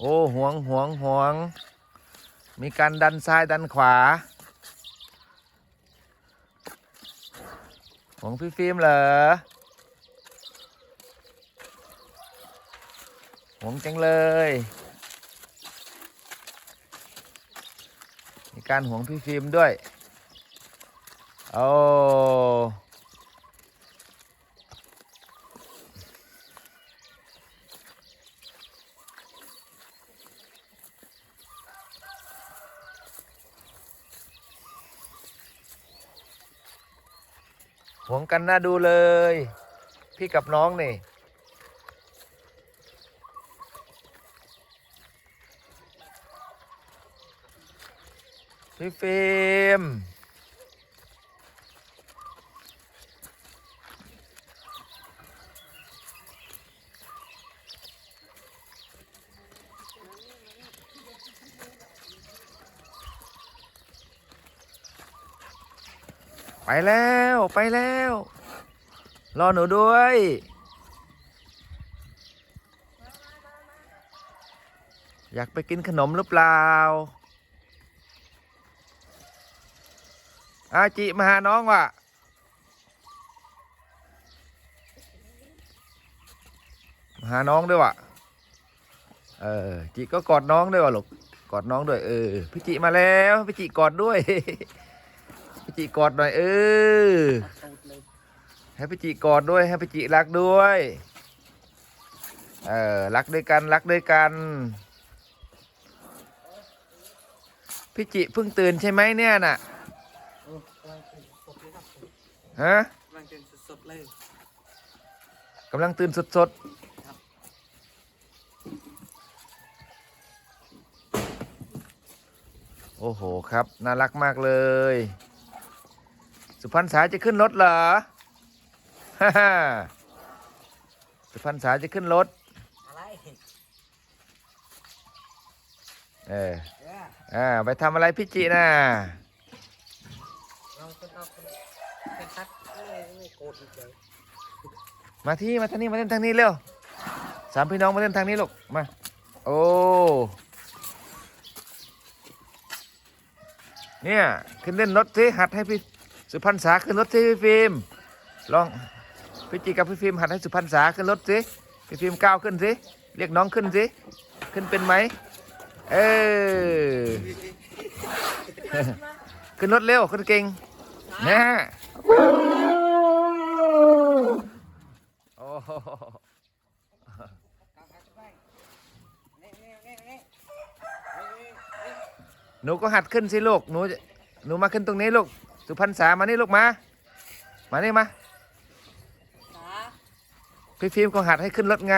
โอ้ห่วงห่วงห่วง มีการดันซ้ายดันขวาห่วงพี่ฟิล์มเหรอห่วงจังเลย มีการห่วงพี่ฟิล์มด้วย โอ้ ห่วงกันน่าดูเลย พี่กับน้องนี่ พี่ฟิล์ม ไปแล้วไปแล้ว รอหนูด้วย อยากไปกินขนมหรือเปล่า อาจิมาหาน้องว่ะมาหาน้องด้วยว่ะเออจิก็กอดน้องด้วยว่ะลูก กอดน้องด้วย เออ พี่จิมาแล้ว พี่จิกอดด้วย พี่จิกอดหน่อยเออให้พี่จิกอดด้วยให้พี่จิรักด้วย เออรักด้วยกันรักด้วยกัน พี่จิเพิ่งตื่นใช่ไหมเนี่ยน่ะฮะกำลังตื่นสดๆเลยกำลังตื่นสดๆโอ้โหครับ น่ารักมากเลย สุพรรณษาจะขึ้นรถเหรอฮ่าฮ่าสุพรรณษาจะขึ้นรถ อะไรเออเอออ่าไปทำอะไรพี่จิน่ะเราจะเอาคนเป็นทัดไม่ไม่โกรธอีกเลยมาที่มาทางนี้มาเล่นทางนี้เร็วสามพี่น้องมาเล่นทางนี้ลูกมา โอ้เนี่ยขึ้นเล่นรถสิหัดให้พี่ สุพรรณษาขึ้นรถสิพี่ฟิล์มลองพี่จิกับพี่ฟิล์มหัดให้สุพรรณษาขึ้นรถสิพี่ฟิล์มก้าวขึ้นสิเรียกน้องขึ้นสิขึ้นเป็นไหมเออขึ้นรถเร็วขึ้นเก่งนะโอ้โหหนูก็หัดขึ้นสิลูกหนูหนูมาขึ้นตรงนี้ลูก สุพรรณษามานี่ลูกมา มานี่มาพี่ฟิล์มก็หัดให้ขึ้นรถไง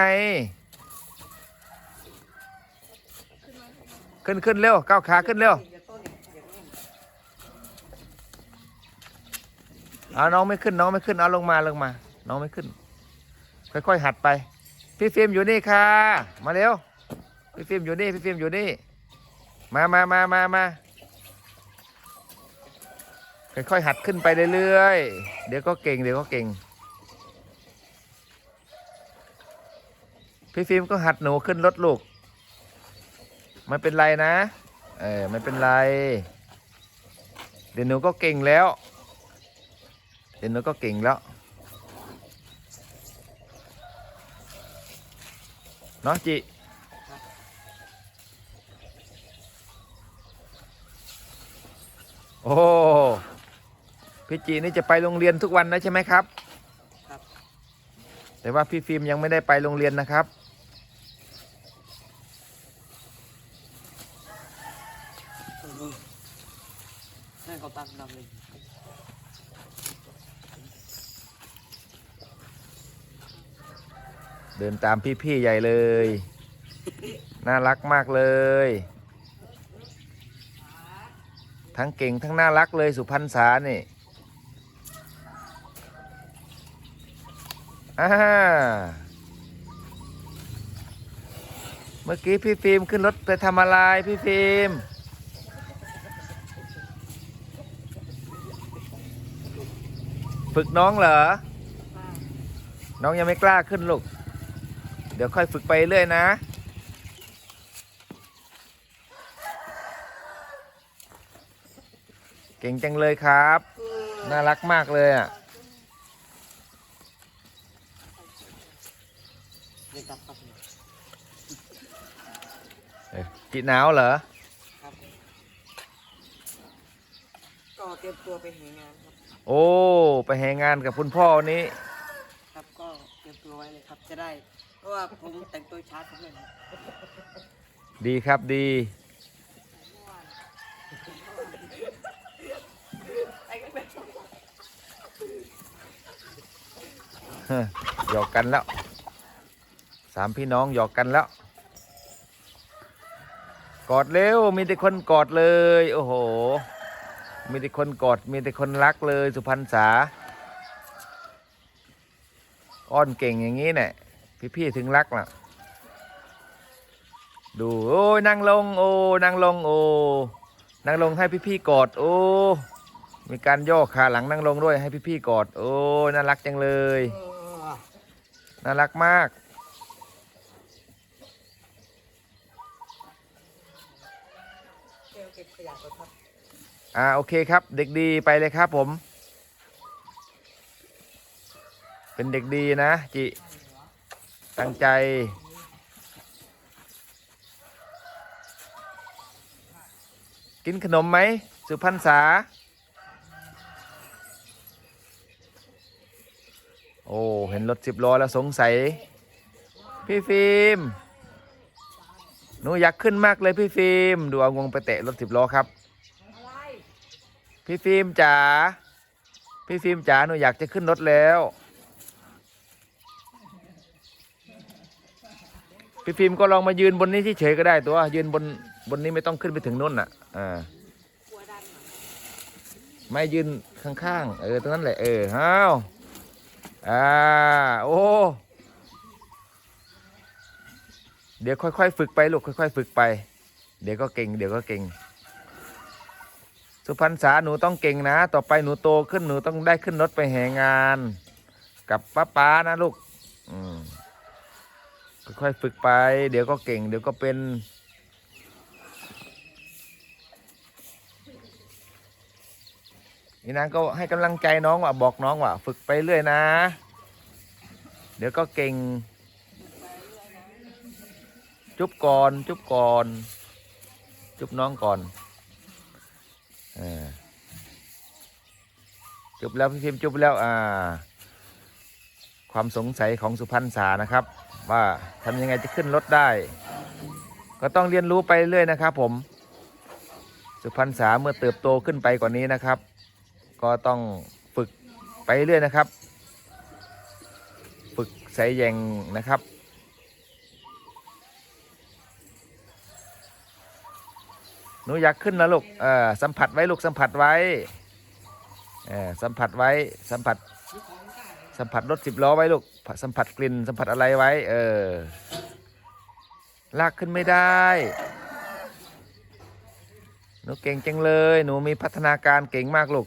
ขึ้นขึ้นเร็วก้าวขาขึ้นเร็วอ่าต้นอย่าต้นเอาน้องไม่ขึ้นน้องไม่ขึ้นเอาลงมาลงมา น้องไม่ขึ้น ค่อยๆหัดไป พี่ฟิล์มอยู่นี่ค่ะ มาเร็วพี่ฟิล์มอยู่นี่พี่ฟิล์มอยู่นี่ มามามามามา ค่อยๆหัดขึ้นไปเรื่อยๆ เดี๋ยวก็เก่งเดี๋ยวก็เก่ง พี่ฟิล์มก็หัดหนูขึ้นรถลูก ไม่เป็นไรนะ เออไม่เป็นไร เดี๋ยวหนูก็เก่งแล้ว เดี๋ยวหนูก็เก่งแล้ว เนาะจิ โอ้ พี่จีนี่จะไปโรงเรียนทุกวันนะใช่ไหมครับ ครับ แต่ว่าพี่ฟิล์มยังไม่ได้ไปโรงเรียนนะครับนั่นเขาตั้งนำเลยเดินตามพี่ ๆ ใหญ่เลย น่ารักมากเลย ทั้งเก่งทั้งน่ารักเลยสุพรรณษานี่ เมื่อกี้พี่ฟิล์มขึ้นรถไปทำอะไรพี่ฟิล์มฝึกน้องเหรอ น้องยังไม่กล้าขึ้นลูก เดี๋ยวค่อยฝึกไปเรื่อยนะ เก่งจังเลยครับ น่ารักมากเลยอะ เอ้ยจิหนาวเหรอครับก็เตรียมตัวไปเหงานครับ โอ้ ไปแหงานกับคุณพ่อวันนี้ ครับก็เตรียมตัวไว้เลยครับจะได้ เพราะว่าผมแต่งตัวช้าทุกเรื่องครับดีครับดีเฮ้อหยอกกันแล้ว สามพี่น้องหยอกกันแล้ว กอดเร็วมีแต่คนกอดเลย โอ้โห มีแต่คนกอดมีแต่คนรักเลยสุพรรณษา อ้อนเก่งอย่างนี้เนี่ยพี่ๆถึงรักล่ะ ดูโอ้ยนั่งลงโอ้นั่งลงโอ้นั่งลงให้พี่ๆกอดโอ้มีการย่อขาหลังนั่งลงด้วยให้พี่ๆกอด โอ้น่ารักจังเลย น่ารักมาก เก็บขยะก่อนครับอ่าโอเคครับ เด็กดีไปเลยครับผม เป็นเด็กดีนะจิตั้งใจ กินขนมไหม สุพรรณษา โอ้ เห็นรถสิบล้อแล้วสงสัย พี่ฟิล์ม นูอยากขึ้นมากเลยพี่ฟิล์มดูเอางวงไปเตะรถสิบล้อครับ พี่ฟิล์มจ๋าพี่ฟิล์มจ๋าหนูอยากจะขึ้นรถแล้ว พี่ฟิล์มก็ลองมายืนบนนี้เฉยๆก็ได้ตัวยืนบนบนนี้ไม่ต้องขึ้นไปถึงนู่นน่ะอ่าไม่ยืนข้างๆเออตรงนั้นแหละเออฮ้าวอ่าโอ้ เดี๋ยวค่อยๆ ฝึกไปลูกค่อยๆ ฝึกไป เดี๋ยวก็เก่ง เดี๋ยวก็เก่ง สุพรรณษาหนูต้องเก่งนะ ต่อไปหนูโตขึ้นหนูต้องได้ขึ้นรถไปแห่งาน กับป้าป้านะลูกค่อยๆฝึกไป เดี๋ยวก็เก่ง เดี๋ยวก็เป็นนี่นางก็ให้กำลังใจน้องว่าบอกน้องว่า ฝึกไปเรื่อยนะ เดี๋ยวก็เก่ง จุบก่อน จุบก่อน จุบน้องก่อนอจุบแล้วพี่พิมจุบแล้วอ่า ความสงสัยของสุพรรณษานะครับ ว่าทำยังไงจะขึ้นรถได้ ก็ต้องเรียนรู้ไปเรื่อยนะครับ ผม สุพรรณษาเมื่อเติบโตขึ้นไปกว่านี้นะครับ ก็ต้องฝึกไปเรื่อยนะครับ ฝึกใส่แยงนะครับ หนูอยากขึ้นนะลูกเออสัมผัสไว้ลูกสัมผัสไว้เออสัมผัสไว้สัมผัส สัมผัสรถสิบล้อไว้ลูกสัมผัสกลิ่นสัมผัสอะไรไว้ เออลากขึ้นไม่ได้ หนูเก่งจังเลย หนูมีพัฒนาการเก่งมากลูก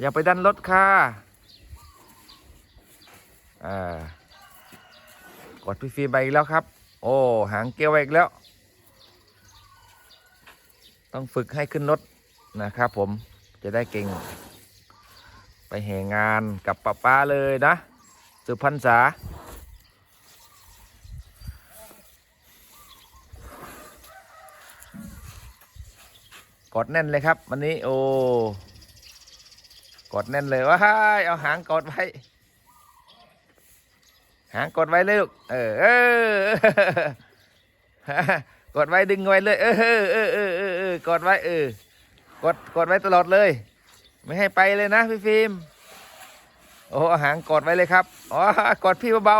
อย่าไปดันรถค่ะอ่า กดพี่ฟีไปอีกแล้วครับ โอ้หางเกลียวไปอีกแล้ว ต้องฝึกให้ขึ้นรถนะครับผมจะได้เก่ง ไปแห่งานกับป้าป้าเลยนะ สุพรรณษากดแน่นเลยครับ วันนี้โอ้กดแน่นเลยว้าเอาหางกดไว้ หางกดไว้เลยลูกเออเออกดไว้ดึงไว้เลย เออเออเออเออเออกดไว้เออกดกดไว้ตลอดเลย ไม่ให้ไปเลยนะพี่ฟิล์มโอ้หางกดไว้เลยครับอ๋อกดพี่เบา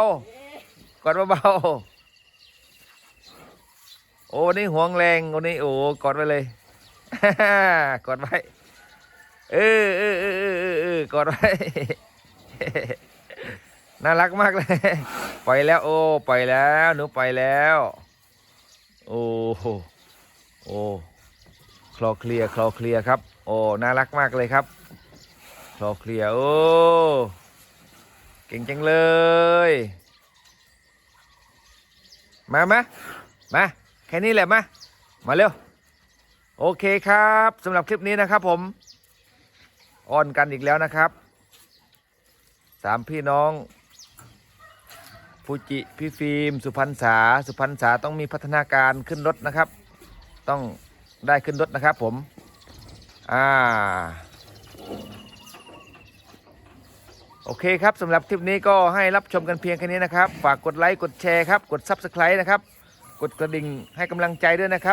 ๆกดเบาๆโอ้นี่ห่วงแรงโอ้นี่โอ้กดไว้เลยกดไว้เออเออเออเออเออเออกดไว้ น่ารักมากเลย ปล่อยแล้วโอ้ปล่อยแล้วหนูปล่อยแล้ว โอ้โหโอ้คลอเคลียคลอเคลียครับ โอ้น่ารักมากเลยครับคลอเคลียโอ้เก่งจังเลย มาไหมมาแค่นี้แหละมามาเร็วโอเคครับสำหรับคลิปนี้นะครับผมอ้อนกันอีกแล้วนะครับสามพี่น้อง ฟูจิพี่ฟิล์มสุพรรณษาสุพรรณษาต้องมีพัฒนาการขึ้นรถนะครับ ต้องได้ขึ้นรถนะครับผมอ่าโอเคครับสำหรับคลิปนี้ก็ให้รับชมกันเพียงแค่นี้นะครับ ฝากกดไลค์กดแชร์ครับ กด Subscribe นะครับ กดกระดิ่งให้กำลังใจด้วยนะครับ